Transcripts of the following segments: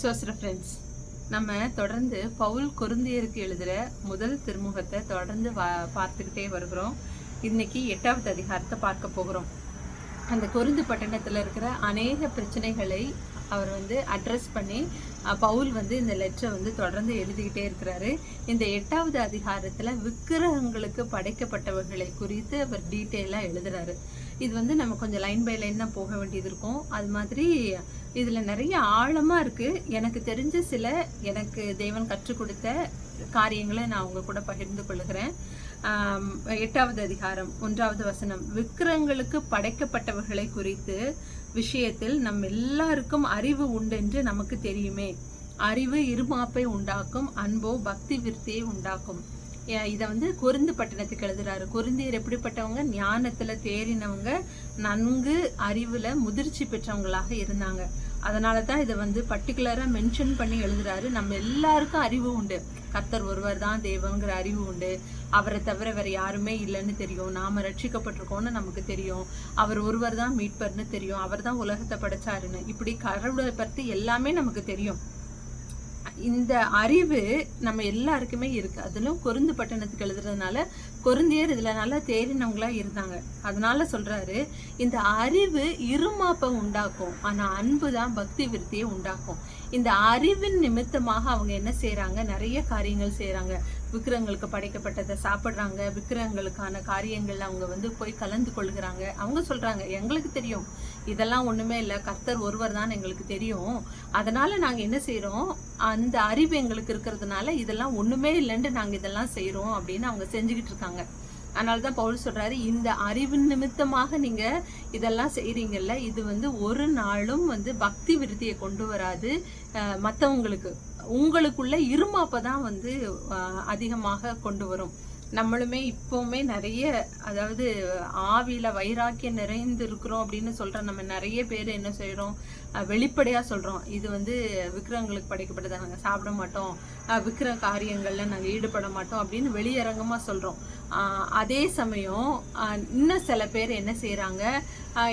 சோசர friends நம்ம தொடர்ந்து பவுல் கொருந்தியருக்கு எழுதுகிற முதல் திருமுகத்தை தொடர்ந்து வா பார்த்துக்கிட்டே வருகிறோம். இன்னைக்கு எட்டாவது அதிகாரத்தை பார்க்க போகிறோம். அந்த குருந்து பட்டணத்தில் இருக்கிற அநேக பிரச்சனைகளை அவர் வந்து அட்ரஸ் பண்ணி பவுல் வந்து இந்த லெட்டரை வந்து தொடர்ந்து எழுதிக்கிட்டே இருக்கிறாரு. இந்த எட்டாவது அதிகாரத்தில் விக்கிரகங்களுக்கு படைக்கப்பட்டவர்களை குறித்து அவர் டீட்டெயிலாக எழுதுறாரு. இது வந்து நம்ம கொஞ்சம் லைன் பை லைன் தான் போக வேண்டியது இருக்கும். அது மாதிரி இதில் நிறைய ஆழமாக இருக்குது எனக்கு தெரிஞ்ச சில எனக்கு தேவன் கற்றுக் கொடுத்த காரியங்களை நான் உங்கள் கூட பகிர்ந்து கொள்கிறேன். எட்டாவது அதிகாரம் ஒன்றாவது வசனம். விக்கிரங்களுக்கு படைக்கப்பட்டவர்களை குறித்து விஷயத்தில் நம் எல்லாருக்கும் அறிவு உண்டு என்று நமக்கு தெரியுமே. அறிவு இருமாப்பை உண்டாக்கும் அன்போ பக்தி விருத்தியை உண்டாக்கும். இதை வந்து கொருந்து பட்டணத்துக்கு எழுதுறாரு. கொருந்தியர் எப்படிப்பட்டவங்க? ஞானத்தில் தேறினவங்க நன்கு அறிவில் முதிர்ச்சி பெற்றவங்களாக இருந்தாங்க. அதனால தான் இதை வந்து பர்டிகுலராக மென்ஷன் பண்ணி எழுதுறாரு. நம்ம எல்லாருக்கும் அறிவு உண்டு. கர்த்தர் ஒருவர் தான் தேவங்கிற அறிவு உண்டு. அவரை தவிர வேற யாருமே இல்லைன்னு தெரியும். நாம ரட்சிக்கப்பட்டிருக்கோம்னு நமக்கு தெரியும். அவர் ஒருவர் தான் மீட்பர்னு தெரியும். அவர் தான் உலகத்தை படைச்சாருன்னு. இப்படி கடவுளை பற்றி எல்லாமே நமக்கு தெரியும். இந்த அறிவு நம்ம எல்லாருக்குமே இருக்கு. அதிலும் கொருந்து பட்டணத்துக்கு எழுதுறதுனால கொருந்தியர் இதுல நல்லா தேறினவங்களா இருந்தாங்க. அதனால சொல்றாரு இந்த அறிவு இருமாப்பை உண்டாக்கும். ஆனா அன்பு தான் பக்தி விருத்தியை உண்டாக்கும். இந்த அறிவின் நிமித்தமாக அவங்க என்ன செய்யறாங்க நிறைய காரியங்கள் செய்யறாங்க விக்கிரங்களுக்கு படைக்கப்பட்டதை சாப்பிடுறாங்க. விக்கிரகங்களுக்கான காரியங்கள் அவங்க வந்து போய் கலந்து கொள்கிறாங்க. அவங்க சொல்றாங்க எங்களுக்கு தெரியும். இதெல்லாம் ஒன்றுமே இல்லை. கர்த்தர் ஒருவர் தான் எங்களுக்கு தெரியும். அதனால் நாங்கள் என்ன செய்கிறோம் அந்த அறிவு எங்களுக்கு இருக்கிறதுனால இதெல்லாம் ஒன்றுமே இல்லைன்னு நாங்கள் இதெல்லாம் செய்கிறோம் அப்படின்னு அவங்க செஞ்சுக்கிட்டு இருக்காங்க. அதனால தான் பவுல் சொல்கிறாரு இந்த அறிவு நிமித்தமாக நீங்கள் இதெல்லாம் செய்கிறீங்கல்ல இது வந்து ஒரு நாளும் வந்து பக்தி விருத்தியை கொண்டு வராது மற்றவங்களுக்கு உங்களுக்குள்ள இருமாப்பை தான் வந்து அதிகமாக கொண்டு வரும். நம்மளுமே இப்போவுமே நிறைய அதாவது ஆவியில வைராக்கியம் நிறைந்து இருக்கிறோம் அப்படின்னு சொல்ற நம்ம நிறைய பேர் என்ன செய்கிறோம் வெளிப்படையாக வெளிப்படையா சொல்றோம். இது வந்து விக்கிரகங்களுக்கு படைக்கப்பட்டதை நாங்கள் சாப்பிட மாட்டோம். அஹ், விக்கிர காரியங்கள்ல ஈடுபட மாட்டோம் அப்படின்னு வெளியரங்கமா சொல்றோம். அதே சமயம் இன்னும் சில பேர் என்ன செய்கிறாங்க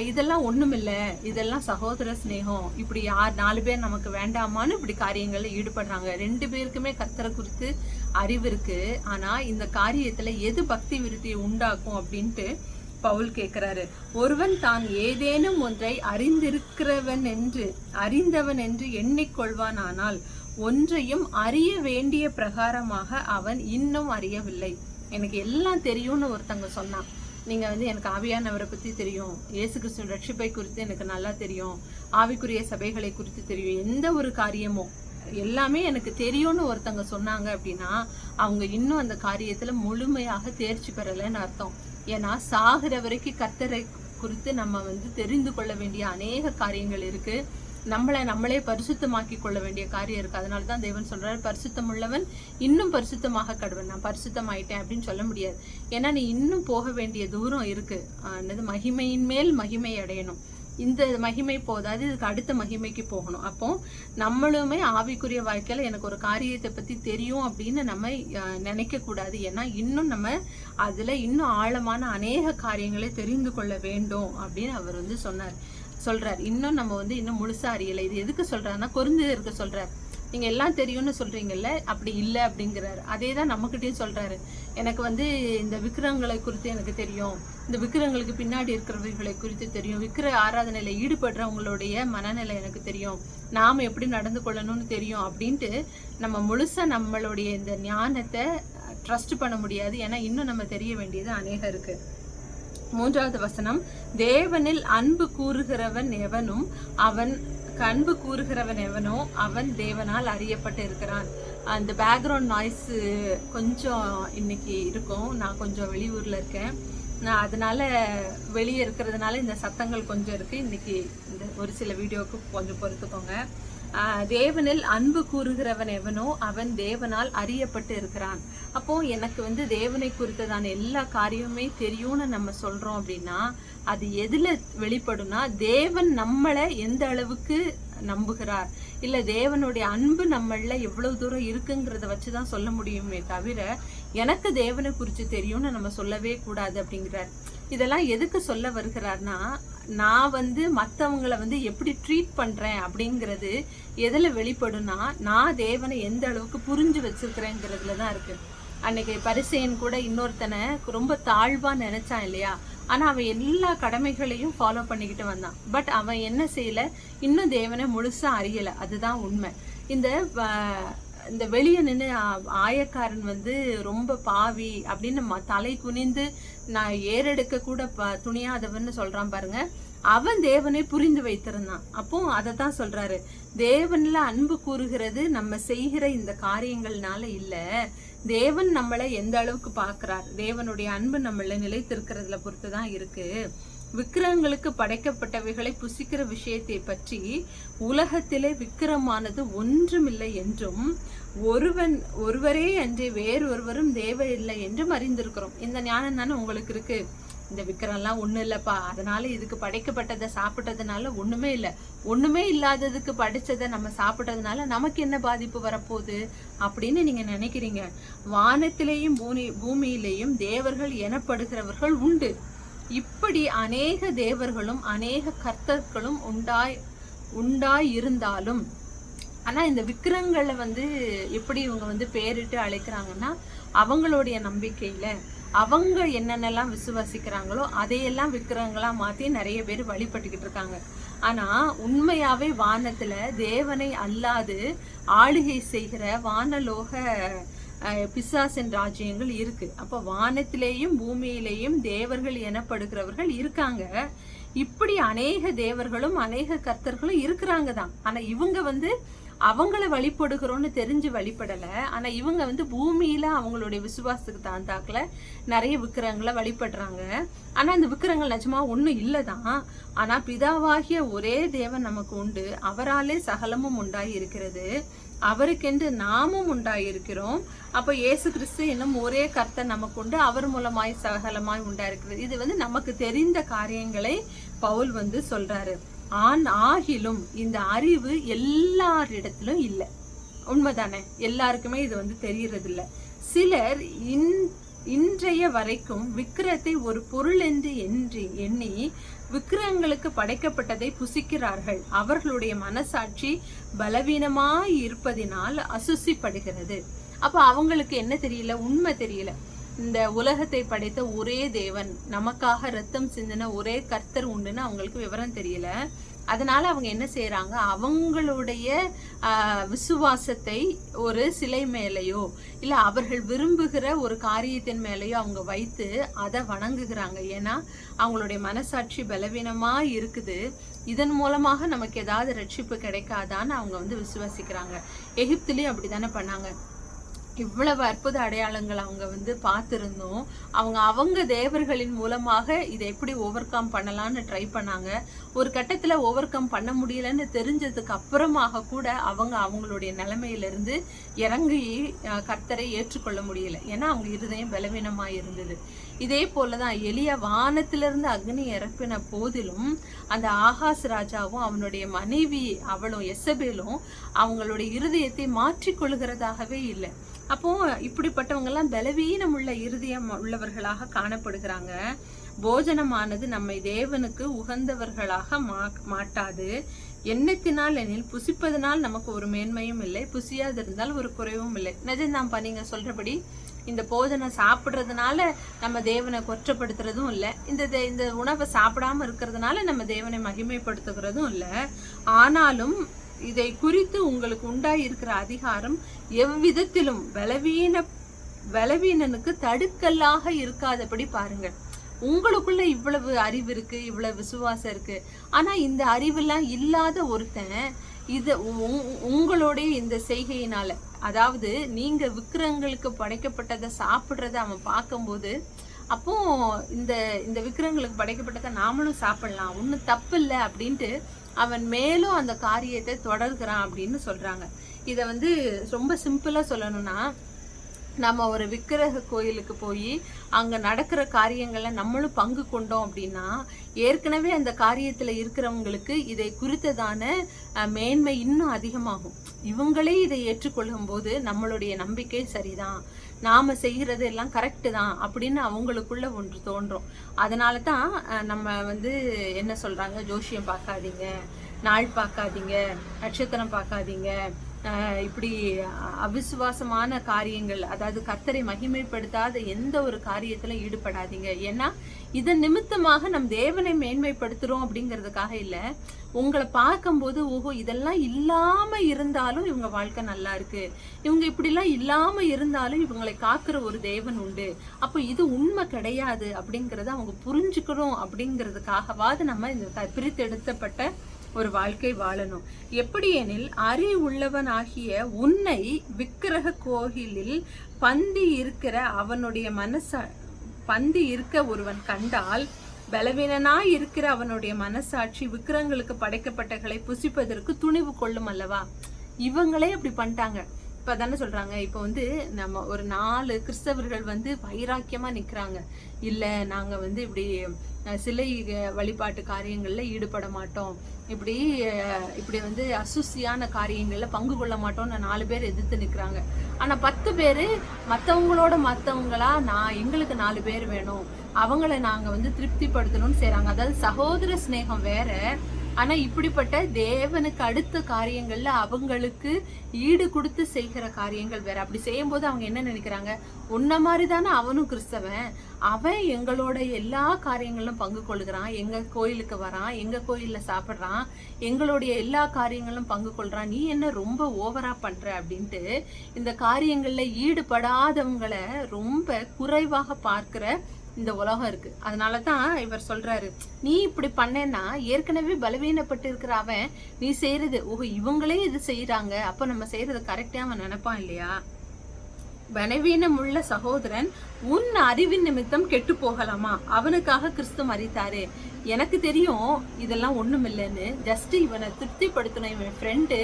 இதெல்லாம் இதெல்லாம் இல்லை இதெல்லாம் சகோதர சிநேகம். இப்படி யார் நாலு பேர் நமக்கு வேண்டாமான்னு இப்படி காரியங்களில் ஈடுபடுறாங்க. ரெண்டு பேருக்குமே கத்தரை குறித்து அறிவு இருக்கு. ஆனா இந்த காரியத்துல எது பக்தி விருத்தியை உண்டாக்கும் அப்படின்ட்டு பவுல் கேட்கிறாரு ஒருவன் தான் ஏதேனும் ஒன்றை அறிந்திருக்கிறவன் என்று அறிந்தவன் என்று எண்ணிக்கொள்வானானால் ஒன்றையும் அறிய வேண்டிய பிரகாரமாக அவன் இன்னும் அறியவில்லை. எனக்கு எல்லாம் தெரியும்னு ஒருத்தங்க சொன்னான். நீங்க வந்து எனக்கு ஆவியானவரை பத்தி தெரியும். இயேசு கிறிஸ்துவின் ரட்சிப்பை குறித்து எனக்கு நல்லா தெரியும். ஆவிக்குரிய சபைகளை குறித்து தெரியும். எந்த ஒரு காரியமும் எல்லாமே எனக்கு தெரியும்னு ஒருத்தங்க சொன்னாங்க அப்படின்னா அவங்க இன்னும் அந்த காரியத்துல முழுமையாக தேர்ச்சி பெறலைன்னு அர்த்தம். ஏன்னா சாகிற வரைக்கும் கர்த்தரை குறித்து நம்ம வந்து தெரிந்து கொள்ள வேண்டிய அநேக காரியங்கள் இருக்கு. நம்மளை நம்மளே பரிசுத்தமாக்கி கொள்ள வேண்டிய காரியம் இருக்கு. அதனால தான் தேவன் சொல்றாரு பரிசுத்தம் உள்ளவன் இன்னும் பரிசுத்தமாக கடுவன் நான் பரிசுத்தம் ஆயிட்டேன் அப்படின்னு சொல்ல முடியாது. ஏன்னா நீ இன்னும் போக வேண்டிய தூரம் இருக்கு. என்னது? மகிமையின் மேல் மகிமை அடையணும். இந்த மகிமை போதாது இதுக்கு அடுத்த மகிமைக்கு போகணும். அப்போ நம்மளுமே ஆவிக்குரிய வாழ்க்கையில எனக்கு ஒரு காரியத்தை பத்தி தெரியும் அப்படின்னு நம்ம நினைக்கக்கூடாது நினைக்க கூடாது. ஏன்னா இன்னும் நம்ம அதுல இன்னும் ஆழமான அநேக காரியங்களை தெரிந்து கொள்ள வேண்டும் அப்படின்னு அவர் வந்து சொன்னார். சொல்றார். இன்னும் நம்ம வந்து இன்னும் முழுசா அறியலை. இது எதுக்கு சொல்றாருன்னா கொருந்து இருக்க சொல்றார். நீங்க எல்லாம் தெரியும்னு சொல்றீங்கல்ல அப்படி இல்லை அப்படிங்கிறாரு. அதே தான் நம்மகிட்டயும் சொல்றாரு. எனக்கு வந்து இந்த விக்கிரகங்களை குறித்து எனக்கு தெரியும். இந்த விக்கிரகங்களுக்கு பின்னாடி இருக்கிறவர்களை குறித்து தெரியும். விக்கிர ஆராதனையில ஈடுபடுறவங்களுடைய மனநிலை எனக்கு தெரியும். நாம எப்படி நடந்து கொள்ளணும்னு தெரியும் அப்படின்ட்டு நம்ம முழுசா நம்மளுடைய இந்த ஞானத்தை ட்ரஸ்ட் பண்ண முடியாது. ஏன்னா இன்னும் நம்ம தெரிய வேண்டியது அநேகம் இருக்கு. மூன்றாவது வசனம் தேவனில் அன்பு கூறுகிறவன் எவனும் அவன் அன்பு கூறுகிறவன் எவனோ அவன் தேவனால் அறியப்பட்டு இருக்கிறான். அந்த பேக்ரவுண்ட் நாய்ஸ் கொஞ்சம் இன்னைக்கு இருக்கும். நான் கொஞ்சம் வெளியூர்ல இருக்கேன். நான் அதனால வெளியே இருக்கிறதுனால இந்த சத்தங்கள் கொஞ்சம் இருக்கு. இன்னைக்கு இந்த ஒரு சில வீடியோவுக்கு கொஞ்சம் பொறுத்துக்கோங்க. தேவனில் அன்பு கூறுகிறவன் எவனோ அவன் தேவனால் அறியப்பட்டு இருக்கிறான். அப்போ எனக்கு வந்து தேவனை குறித்ததான எல்லா காரியமுமே தெரியும்னு நம்ம சொல்றோம் அப்படின்னா அது எதுல வெளிப்படும்னா தேவன் நம்மளை எந்த அளவுக்கு நம்புகிறார்? இல்ல தேவனுடைய அன்பு நம்மள எவ்வளவு தூரம் இருக்குங்கிறத வச்சுதான் சொல்ல முடியுமே தவிர எனக்கு தேவனை குறித்து தெரியும்னு நம்ம சொல்லவே கூடாது அப்படிங்கிறார். இதெல்லாம் எதுக்கு சொல்ல வருகிறார்னா நான் வந்து மற்றவங்களை வந்து எப்படி ட்ரீட் பண்ணுறேன் அப்படிங்கிறது எதில் வெளிப்படும்னா நான் தேவனை எந்த அளவுக்கு புரிஞ்சு வச்சுருக்கிறேங்கிறதுல தான் இருக்குது அன்னைக்கு பரிசையன் கூட இன்னொருத்தனை ரொம்ப தாழ்வாக நினச்சான் இல்லையா? ஆனால் அவன் எல்லா கடமைகளையும் ஃபாலோ பண்ணிக்கிட்டு வந்தான். பட் அவன் என்ன செய்யல? இன்னும் தேவனை முழுசாக அறியலை. அதுதான் உண்மை. இந்த இந்த வெளியே நின்று ஆயக்காரன் வந்து ரொம்ப பாவி அப்படின்னு ம- தலை குனிந்து நான் ஏறெடுக்க கூட ப- துணியாதவன்னு சொல்றான் பாருங்க. அவன் தேவனை புரிந்து வைத்திருந்தான். அப்போ அதை தான் சொல்றாரு. தேவன்ல அன்பு கூறுகிறது நம்ம செய்கிற இந்த காரியங்கள்னால இல்ல. தேவன் நம்மளை எந்த அளவுக்கு பார்க்கறார்? தேவனுடைய அன்பு நம்மளை நிலைத்திருக்கிறதுல பொறுத்து தான் இருக்கு. விக்கிரகங்களுக்கு படைக்கப்பட்டவைகளை புசிக்கிற விஷயத்தை பற்றி உலகத்திலே விக்கிரமானது ஒன்றுமில்லை என்றும் ஒருவன் ஒருவரே அன்றி வேறொருவரும் தேவர் இல்லை என்றும் அறிந்திருக்கிறோம். இந்த ஞானம் தானே உங்களுக்கு இருக்கு. இந்த விக்கிரம்லாம் ஒன்றும் இல்லைப்பா. அதனால இதுக்கு படைக்கப்பட்டதை சாப்பிட்டதுனால ஒன்றுமே இல்லை. ஒன்றுமே இல்லாததுக்கு படித்ததை நம்ம சாப்பிட்டதுனால நமக்கு என்ன பாதிப்பு வரப்போகுது அப்படின்னு நீங்கள் நினைக்கிறீங்க. வானத்திலேயும் பூமி பூமியிலேயும் தேவர்கள் எனப்படுகிறவர்கள் உண்டு. இப்படி அநேக தேவர்களும் அநேக கர்த்தர்களும் உண்டாய் உண்டாய் ஆனால் இந்த விக்கிரங்களை வந்து எப்படி இவங்க வந்து பேரிட்டு அழைக்கிறாங்கன்னா அவங்களுடைய நம்பிக்கையில் அவங்க என்னென்னலாம் விசுவாசிக்கிறாங்களோ அதையெல்லாம் விக்கிரங்களாக மாற்றி நிறைய பேர் வழிபட்டுக்கிட்டு இருக்காங்க. ஆனால் உண்மையாகவே வானத்தில் தேவனை அல்லாது ஆளுகை செய்கிற வானலோக பிசாசின் ராஜ்யங்கள் இருக்குது அப்போ வானத்திலேயும் பூமியிலேயும் தேவர்கள் எனப்படுகிறவர்கள் இருக்காங்க. இப்படி அநேக தேவர்களும் அநேக கர்த்தர்களும் இருக்கிறாங்க தான். ஆனால் இவங்க வந்து அவங்கள வழிபடுகிறோன்னு தெரிஞ்சு வழிபடலை. ஆனால் இவங்க வந்து பூமியில் அவங்களுடைய விசுவாசத்துக்கு தாந்தாக்கில் நிறைய விக்கிரங்களை வழிபடுறாங்க. ஆனால் அந்த விக்கிரங்கள் ஒன்றும் இல்லை தான் ஆனால் பிதாவாகிய ஒரே தேவன் நமக்கு உண்டு. அவராலே சகலமும் உண்டாகி இருக்கிறது அவருக்கென்று நாமும் உண்டாயிருக்கிறோம். அப்போ இயேசு கிறிஸ்து என்னும் ஒரே கர்த்தர் நமக்கு உண்டு. அவர் மூலமாய் சகலமாய் உண்டாயிருக்கிறது. இது வந்து நமக்கு தெரிந்த காரியங்களை பவுல் வந்து சொல்கிறாரு ஆண் ஆகிலும் இந்த அறிவு எல்லாரிடத்திலும் இல்லை. உண்மைதானே? எல்லாருக்குமே இது வந்து தெரியறது இல்லை சிலர் இன் இன்றைய வரைக்கும் விக்கிரத்தை ஒரு பொருள் என்று என்று எண்ணி விக்கிரங்களுக்கு படைக்கப்பட்டதை புசிக்கிறார்கள். அவர்களுடைய மனசாட்சி பலவீனமாய் இருப்பதினால் அசுசிப்படுகிறது. அப்ப அவங்களுக்கு என்ன தெரியல? உண்மை தெரியல. இந்த உலகத்தை படைத்த ஒரே தேவன். நமக்காக ரத்தம் சிந்தின ஒரே கர்த்தர் உண்டுன்னு அவங்களுக்கு விவரம் தெரியல. அதனால அவங்க என்ன செய்யறாங்க அவங்களுடைய விசுவாசத்தை ஒரு சிலை மேலேயோ இல்ல அவர்கள் விரும்புகிற ஒரு காரியத்தின் மேலேயோ அவங்க வைத்து அதை வணங்குகிறாங்க. ஏன்னா அவங்களுடைய மனசாட்சி பலவீனமா இருக்குது. இதன் மூலமாக நமக்கு ஏதாவது ரட்சிப்பு கிடைக்காதான்னு அவங்க வந்து விசுவாசிக்கிறாங்க. எகிப்த்லேயும் அப்படி தானே பண்ணாங்க. இவ்வளவு அற்புத அடையாளங்கள் அவங்க வந்து பார்த்திருந்தோம். அவங்க அவங்க தேவர்களின் மூலமாக இதை எப்படி ஓவர் கம் பண்ணலாம்னு ட்ரை பண்ணாங்க. ஒரு கட்டத்துல ஓவர் கம் பண்ண முடியலன்னு தெரிஞ்சதுக்கு அப்புறமாக கூட அவங்க அவங்களுடைய நிலைமையிலிருந்து இறங்கி கர்த்தரை ஏற்றுக்கொள்ள முடியல. ஏன்னா அவங்க இருதயம் பலவீனமாக இருந்தது. இதே போலதான் எளிய வானத்திலிருந்து அக்னி இறப்பின போதிலும் அந்த ஆகாஸ் ராஜாவும் அவனுடைய மனைவி அவளும் எசபேலும் அவங்களுடைய இருதயத்தை மாற்றிக்கொள்கிறதாகவே இல்லை. அப்போ இப்படிப்பட்டவங்கெல்லாம் பலவீனம் உள்ள இருதயம் உள்ளவர்களாக காணப்படுகிறாங்க. போஜனமானது நம்மை தேவனுக்கு உகந்தவர்களாக மா- மாட்டாது. எண்ணத்தினால் எனில் புசிப்பதனால் நமக்கு ஒரு மேன்மையும் இல்லை. புசியாதிருந்தால் ஒரு குறைவும் இல்லை. நிஜம்தான்ப்பா நீங்க சொல்றபடி இந்த போஜனம் சாப்பிட்றதுனால நம்ம தேவனை கொற்றப்படுத்துறதும் இல்லை. இந்த இந்த உணவை சாப்பிடாம இருக்கிறதுனால நம்ம தேவனை மகிமைப்படுத்துகிறதும் இல்லை. ஆனாலும் இதை குறித்து உங்களுக்கு உண்டாயிருக்கிற அதிகாரம் எவ்விதத்திலும் பலவீன பலவீனனுக்கு தடுக்கல்லாக இருக்காதபடி பாருங்கள். உங்களுக்குள்ள இவ்வளவு அறிவு இருக்கு இவ்வளவு விசுவாசம் இருக்கு. ஆனா இந்த அறிவெல்லாம் இல்லாத ஒருத்தன் இது உ- உங்களுடைய இந்த செய்கையினால அதாவது நீங்க விக்கிரங்களுக்கு படைக்கப்பட்டதை சாப்பிட்றத அவன் பார்க்கும்போது அப்போ இந்த இந்த விக்கிரங்களுக்கு படைக்கப்பட்டதை நாமளும் சாப்பிடலாம். ஒன்றும் தப்பு இல்லை அப்படின்ட்டு அவன் மேலும் அந்த காரியத்தை தொடர்கிறான் அப்படின்னு சொல்றாங்க. இதை வந்து ரொம்ப சிம்பிளா சொல்லணும்னா நம்ம ஒரு விக்கிரக கோயிலுக்கு போய் அங்கே நடக்கிற காரியங்களை நம்மளும் பங்கு கொண்டோம் அப்படின்னா ஏற்கனவே அந்த காரியத்தில் இருக்கிறவங்களுக்கு இதை குறித்ததான மேன்மை இன்னும் அதிகமாகும். இவங்களே இதை ஏற்றுக்கொள்ளும் போது நம்மளுடைய நம்பிக்கை சரிதான். நாம் செய்கிறது எல்லாம் கரெக்டு தான் அப்படின்னு அவங்களுக்குள்ள ஒன்று தோன்றும். அதனால தான் நம்ம வந்து என்ன சொல்கிறாங்க ஜோஷியம் பார்க்காதீங்க நாள் பார்க்காதீங்க நட்சத்திரம் பார்க்காதீங்க இப்படி அவிசுவாசமான காரியங்கள் அதாவது கர்த்தரை மகிமைப்படுத்தாத எந்த ஒரு காரியத்துல ஈடுபடாதீங்க. ஏன்னா இதன் நிமித்தமாக நம் தேவனை மேன்மைப்படுத்துறோம் அப்படிங்கிறதுக்காக இல்ல. உங்களை பார்க்கும்போது ஓஹோ இதெல்லாம் இல்லாம இருந்தாலும் இவங்க வாழ்க்கை நல்லா இருக்கு. இவங்க இப்படிலாம் இல்லாம இருந்தாலும் இவங்களை காக்குற ஒரு தேவன் உண்டு. அப்போ இது உண்மை கிடையாது அப்படிங்கறத அவங்க புரிஞ்சுக்கணும் அப்படிங்கிறதுக்காகவாது நம்ம இந்த பிரித்தெடுத்தப்பட்ட ஒரு வாழ்க்கை வாழணும். எப்படியெனில் அறி உள்ளவன் ஆகிய உன்னை விக்கிரக கோயிலில் பந்தி இருக்கிற அவனுடைய மனச பந்தி இருக்க ஒருவன் கண்டால் பலவீனனாய் இருக்கிற அவனுடைய மனசாட்சி விக்கிரங்களுக்கு படைக்கப்பட்டகளை புசிப்பதற்கு துணிவு கொள்ளும் அல்லவா? இவங்களே அப்படி பண்ணிட்டாங்க. இப்போ தானே சொல்கிறாங்க இப்போ வந்து நம்ம ஒரு நாலு கிறிஸ்தவர்கள் வந்து வைராக்கியமாக நிற்கிறாங்க இல்லை நாங்கள் வந்து இப்படி சிலை வழிபாட்டு காரியங்களில் ஈடுபட மாட்டோம். இப்படி இப்படி வந்து அசுசியான காரியங்களில் பங்கு கொள்ள மாட்டோம்னு நாலு பேர் எதிர்த்து நிற்கிறாங்க ஆனால் பத்து பேர் மற்றவங்களோட மற்றவங்களா நான் எங்களுக்கு நாலு பேர் வேணும். அவங்கள நாங்கள் வந்து திருப்திப்படுத்தணும்னு செய்கிறாங்க அதாவது சகோதர சிநேகம் வேற ஆனா இப்படிப்பட்ட தேவனுக்கு அடுத்த காரியங்கள்ல அவங்களுக்கு ஈடு கொடுத்து செய்கிற காரியங்கள் வேற. அப்படி செய்யும்போது அவங்க என்ன நினைக்கிறாங்க? உன்ன மாதிரி தானே அவனும் கிறிஸ்தவன். அவன் எங்களோட எல்லா காரியங்களிலும் பங்கு கொள்கிறான். எங்க கோயிலுக்கு வரான். எங்க கோயில்ல சாப்பிட்றான். எங்களுடைய எல்லா காரியங்களும் பங்கு கொள்றான். நீ என்ன ரொம்ப ஓவரா பண்ற அப்படின்ட்டு இந்த காரியங்கள்ல ஈடுபடாதவங்களை ரொம்ப குறைவாக பார்க்கிற இந்த உலகம் இருக்கு. அதனால தான் இவர் சொல்றாரு நீ இப்படி பண்ணேன்னா ஏற்கனவே பலவீனப்பட்டு இருக்கிற அவன் நீ செய்யறது ஓ இவங்களே இது செய்யறாங்க அப்ப நம்ம செய்யறது கரெக்டா அவன் நினைப்பான் இல்லையா? பலவீனமுள்ள சகோதரன் உன் அறிவின் நிமித்தம் கெட்டு போகலாமா? அவனுக்காக கிறிஸ்து மறித்தாரு எனக்கு தெரியும் இதெல்லாம் ஒண்ணும் இல்லைன்னு ஜஸ்ட் இவனை திருப்திப்படுத்தணும் இவன் ஃப்ரெண்டு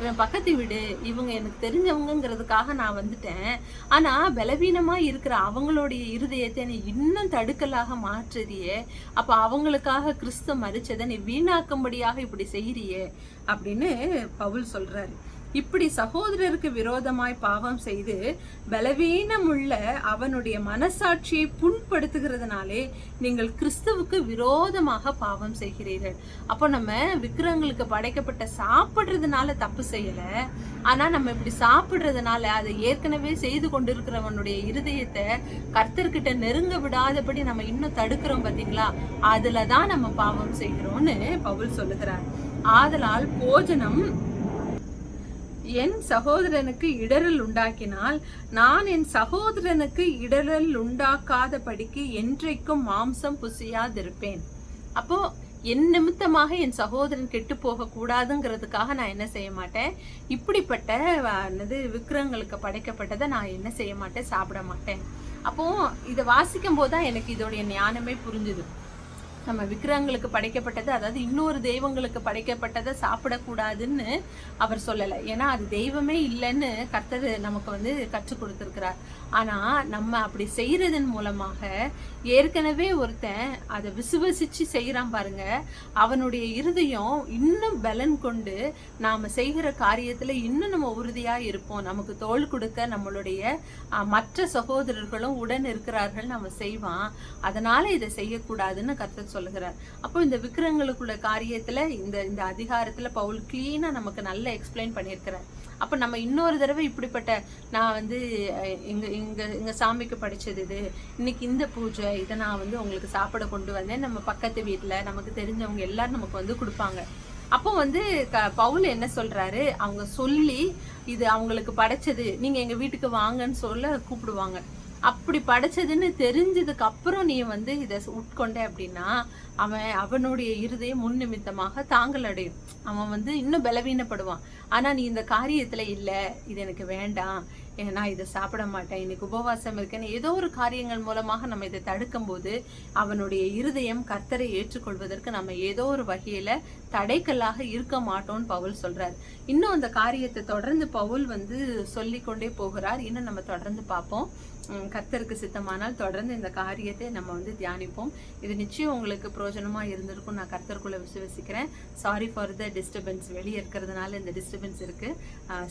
இவன் பக்கத்து வீடு இவங்க எனக்கு தெரிஞ்சவங்கங்கிறதுக்காக நான் வந்துட்டேன். ஆனா பலவீனமா இருக்கிற அவங்களுடைய இருதயத்தை நீ இன்னும் தடுக்கலாக மாற்றுறியே. அப்ப அவங்களுக்காக கிறிஸ்து மறிச்சதை நீ வீணாக்கும்படியாக இப்படி செய்யறியே அப்படின்னு பவுல் சொல்றாரு. இப்படி சகோதரருக்கு விரோதமாய் பாவம் செய்து பலவீனமுள்ள அவனுடைய மனசாட்சியை புண்படுத்துகிறதுனாலே நீங்கள் கிறிஸ்துவுக்கு விரோதமாக பாவம் செய்கிறீர்கள். அப்போ நம்ம விக்கிரங்களுக்கு படைக்கப்பட்ட சாப்பிட்றதுனால தப்பு செய்யல. ஆனால் நம்ம இப்படி சாப்பிடுறதுனால அதை ஏற்கனவே செய்து கொண்டிருக்கிறவனுடைய இருதயத்தை கர்த்தர்கிட்ட நெருங்க விடாதபடி நம்ம இன்னும் தடுக்கிறோம் பாத்தீங்களா? அதுலதான் நம்ம பாவம் செய்கிறோம்னு பவுல் சொல்லுகிறார். ஆதலால் போஜனம் என் சகோதரனுக்கு இடரல் உண்டாக்கினால் நான் என் சகோதரனுக்கு இடரல் உண்டாக்காதபடிக்கு என்றைக்கும் மாம்சம் புசியாதிருப்பேன். அப்போ என் நிமித்தமாக என் சகோதரன் கெட்டு போக கூடாதுங்கிறதுக்காக நான் என்ன செய்ய மாட்டேன்? இப்படிப்பட்ட என்னது விக்கிரங்களுக்கு படைக்கப்பட்டதை நான் என்ன செய்ய மாட்டேன்? சாப்பிட மாட்டேன். அப்போ இதை வாசிக்கும் போது தான் எனக்கு இதோடைய ஞானமே புரிஞ்சுது. நம்ம விக்கிரகங்களுக்கு படைக்கப்பட்டது அதாவது இன்னொரு தெய்வங்களுக்கு படைக்கப்பட்டதை சாப்பிடக்கூடாதுன்னு அவர் சொல்லலை. ஏன்னா அது தெய்வமே இல்லைன்னு கர்த்தர் நமக்கு வந்து கற்றுக் கொடுத்துருக்கிறார். ஆனால் நம்ம அப்படி செய்கிறதன் மூலமாக ஏற்கனவே ஒருத்தன் அதை விசுவசித்து செய்கிறான் பாருங்க. அவனுடைய இருதயம் இன்னும் பலன் கொண்டு நாம செய்கிற காரியத்தில் இன்னும் நம்ம உறுதியாக இருப்போம். நமக்கு தோல் கொடுக்க நம்மளுடைய மற்ற சகோதரர்களும் உடன் இருக்கிறார்கள். நம்ம செய்வான். அதனால் இதை செய்யக்கூடாதுன்னு கர்த்தர் சொல்லுகிறார். அப்போ இந்த விக்கிரங்களுக்குள்ள காரியத்துல இந்த இந்த அதிகாரத்துல பவுல் கிளீனா நமக்கு நல்லா எக்ஸ்பிளைன் பண்ணியிருக்கிறார். அப்ப நம்ம இன்னொரு தடவை இப்படிப்பட்ட நான் வந்து இங்க இங்க இங்க சாமிக்கு படிச்சது இது இன்னைக்கு இந்த பூஜை இதை நான் வந்து உங்களுக்கு சாப்பிட கொண்டு வந்தேன். நம்ம பக்கத்து வீட்டுல நமக்கு தெரிஞ்சவங்க எல்லாரும் நமக்கு வந்து கொடுப்பாங்க. அப்போ வந்து க- பவுல் என்ன சொல்றாரு? அவங்க சொல்லி இது அவங்களுக்கு படைச்சது நீங்க எங்க வீட்டுக்கு வாங்கன்னு சொல்ல கூப்பிடுவாங்க. அப்படி படைச்சதுன்னு தெரிஞ்சதுக்கு அப்புறம் நீ வந்து இதை உட்கொண்ட அப்படின்னா அவன் அவனுடைய இருதயம் முன் நிமித்தமாக தாங்கள் அடையும் அவன் வந்து இன்னும் பலவீனப்படுவான். ஆனா நீ இந்த காரியத்துல இல்ல இது எனக்கு வேண்டாம். நான் இதை சாப்பிட மாட்டேன் இன்னைக்கு உபவாசம் இருக்கேன்னு ஏதோ ஒரு காரியங்கள் மூலமாக நம்ம இதை தடுக்கும் போது அவனுடைய இருதயம் கர்த்தரை ஏற்றுக்கொள்வதற்கு நம்ம ஏதோ ஒரு வகையில தடைக்கல்லாக இருக்க மாட்டோம்னு பவுல் சொல்றார். இன்னும் அந்த காரியத்தை தொடர்ந்து பவுல் வந்து சொல்லிக்கொண்டே போகிறார். இன்னும் நம்ம தொடர்ந்து பார்ப்போம். கர்த்தருக்கு சித்தமானால் தொடர்ந்து இந்த காரியத்தை நம்ம வந்து தியானிப்போம். இது நிச்சயம் உங்களுக்கு பிரயோஜனமா இருந்திருக்கும். நான் கர்த்தருக்குள்ள விசுவசிக்கிறேன். சாரி ஃபார் த டிஸ்டர்பன்ஸ் வெளியே இருக்கிறதுனால இந்த டிஸ்டர்பன்ஸ் இருக்கு.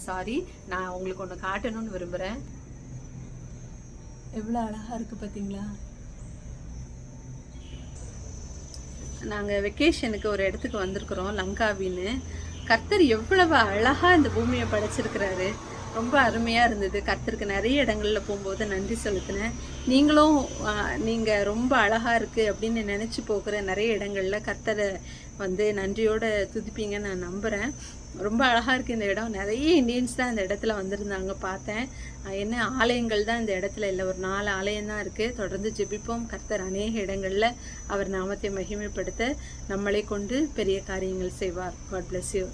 சாரி நான் உங்களுக்கு ஒன்று காட்டணும்னு விரும்புகிறேன் எவ்வளோ அழகாக இருக்குது பார்த்தீங்களா நாங்கள் வெக்கேஷனுக்கு ஒரு இடத்துக்கு வந்திருக்கிறோம் லங்காவின்னு. கர்த்தர் எவ்வளவு அழகா இந்த பூமியை படைச்சிருக்கிறாரு. ரொம்ப அருமையா இருந்தது. கர்த்தருக்கு நிறைய இடங்கள்ல போகும்போது நன்றி செலுத்தினேன். நீங்களும் நீங்கள் நீங்க ரொம்ப அழகா இருக்கு அப்படின்னு நினைச்சு போகிற நிறைய இடங்கள்ல கர்த்தரை வந்து நன்றியோட துதிப்பீங்கன்னு நான் நம்புறேன். ரொம்ப அழகாக இருக்குது இந்த இடம். நிறைய இந்தியன்ஸ் தான் இந்த இடத்துல வந்திருந்தாங்க பார்த்தேன். என்ன ஆலயங்கள் தான் இந்த இடத்துல இல்லை. ஒரு நாலு ஆலயம் தான் இருக்குது தொடர்ந்து ஜெபிப்போம். கர்த்தர் அநேக இடங்களில் அவர் நாமத்தை மகிமைப்படுத்த நம்மளை கொண்டு பெரிய காரியங்கள் செய்வார். God bless you